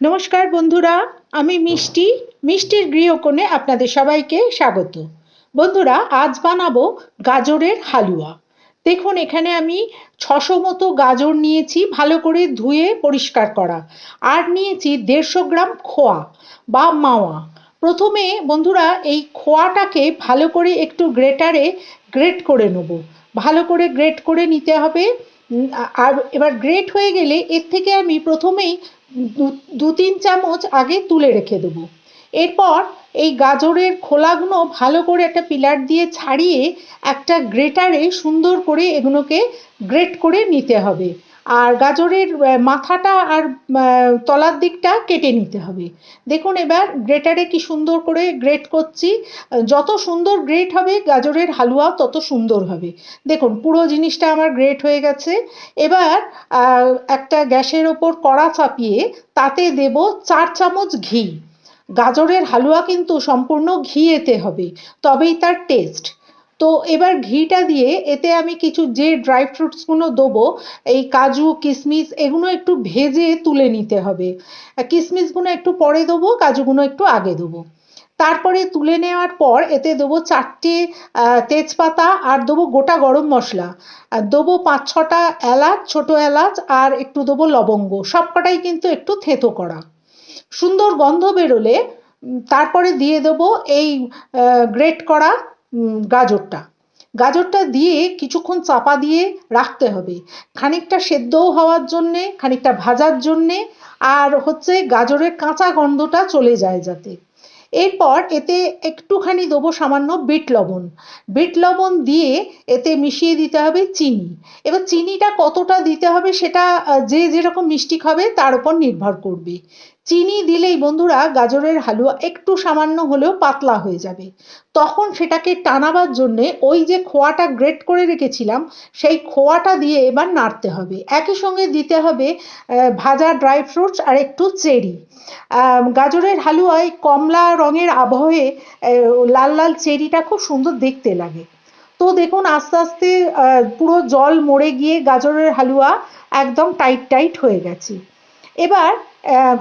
নমস্কার বন্ধুরা, আমি মিষ্টি। মিষ্টির গৃহকোণে আপনাদের সবাইকে স্বাগত। বন্ধুরা, আজ বানাবো গাজরের হালুয়া। দেখুন, এখানে আমি ছশো মতো গাজর নিয়েছি, ভালো করে ধুয়ে পরিষ্কার করা। আর নিয়েছি দেড়শো গ্রাম খোয়া বা মাওয়া। প্রথমে, বন্ধুরা, এই খোয়াটাকে ভালো করে একটু গ্রেটারে গ্রেট করে নেব। ভালো করে গ্রেট করে নিতে হবে। আর এবার গ্রেট হয়ে গেলে এর থেকে আমি প্রথমেই দু তিন চামচ আগে তুলে রেখে দেবো। এরপর এই গাজরের খোলাগুলো ভালো করে একটা পিলার দিয়ে ছাড়িয়ে একটা গ্রেটারে সুন্দর করে এগুলোকে গ্রেট করে নিতে হবে। আর গাজরের মাথাটা আর তলার দিকটা কেটে নিতে হবে। দেখুন এবার গ্রেটারে কি সুন্দর করে গ্রেট করছি। যত সুন্দর গ্রেট হবে গাজরের হালুয়া তত সুন্দর হবে। দেখুন পুরো জিনিসটা আমার গ্রেট হয়ে গেছে। এবার একটা গ্যাসের ওপর কড়া চাপিয়ে তাতে দেব চার চামচ ঘি। গাজরের হালুয়া কিন্তু সম্পূর্ণ ঘি এতে হবে, তবেই তার টেস্ট। তো এবার ঘিটা দিয়ে এতে আমি কিছু যে ড্রাই ফ্রুটসগুলো দেবো, এই কাজু কিশমিশ এগুলো একটু ভেজে তুলে নিতে হবে। কিশমিশগুলো একটু পরে দেবো কাজুগুলো একটু আগে দেবো। তারপরে তুলে নেওয়ার পর এতে দেবো চারটে তেজপাতা আর দেবো গোটা গরম মশলা। আর দেবো পাঁচ ছটা এলাচ, ছোটো এলাচ আর একটু দেবো লবঙ্গ, সবকটাই কিন্তু একটু থেঁতো করা। সুন্দর গন্ধ বেরোলে তারপরে দিয়ে দেবো এই গ্রেট করা গাজরটা। গাজরটা দিয়ে কিছুক্ষণ চাপা দিয়ে রাখতে হবে। খানিকটা সেদ্ধও হওয়ার জন্যে, খানিকটা ভাজার জন্যে আর হচ্ছে গাজরের কাঁচা গন্ধটা চলে যায় যাতে। এরপর এতে একটুখানি দেবো সামান্য বিট লবণ। বিট লবণ দিয়ে এতে মিশিয়ে দিতে হবে চিনি। এবার চিনিটা কতটা দিতে হবে সেটা যে যেরকম মিষ্টি খাবে তার উপর নির্ভর করবে। চিনি দিলেই বন্ধুরা গাজরের হালুয়া একটু সামান্য হলেও পাতলা হয়ে যাবে। তখন সেটাকে টানাবার জন্যে ওই যে খোয়াটা গ্রেট করে রেখেছিলাম, সেই খোয়াটা দিয়ে এবার নাড়তে হবে। একই সঙ্গে দিতে হবে ভাজা ড্রাই ফ্রুটস আর একটু চেরি। গাজরের হালুয়ায় কমলা রঙের আবহে লাল লাল চেরিটা খুব সুন্দর দেখতে লাগে। তো দেখুন আস্তে আস্তে পুরো জল মরে গিয়ে গাজরের হালুয়া একদম টাইট টাইট হয়ে গেছে। এবার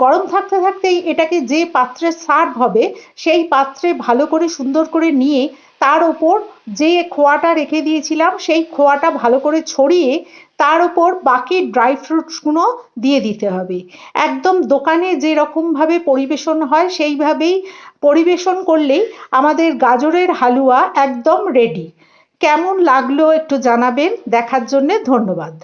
গরম থাকতে থাকতেই এটাকে যে পাত্রে সার্ভ হবে, সেই পাত্রে ভালো করে সুন্দর করে নিয়ে তার ওপর যে খোয়াটা রেখে দিয়েছিলাম, সেই খোয়াটা ভালো করে ছড়িয়ে তার ওপর বাকি ড্রাই ফ্রুটসগুলো দিয়ে দিতে হবে। একদম দোকানে যেরকমভাবে পরিবেশন হয়, সেইভাবেই পরিবেশন করলেই আমাদের গাজরের হালুয়া একদম রেডি কেমন লাগল একটু জানাবেন, দেখার জন্যে ধন্যবাদ।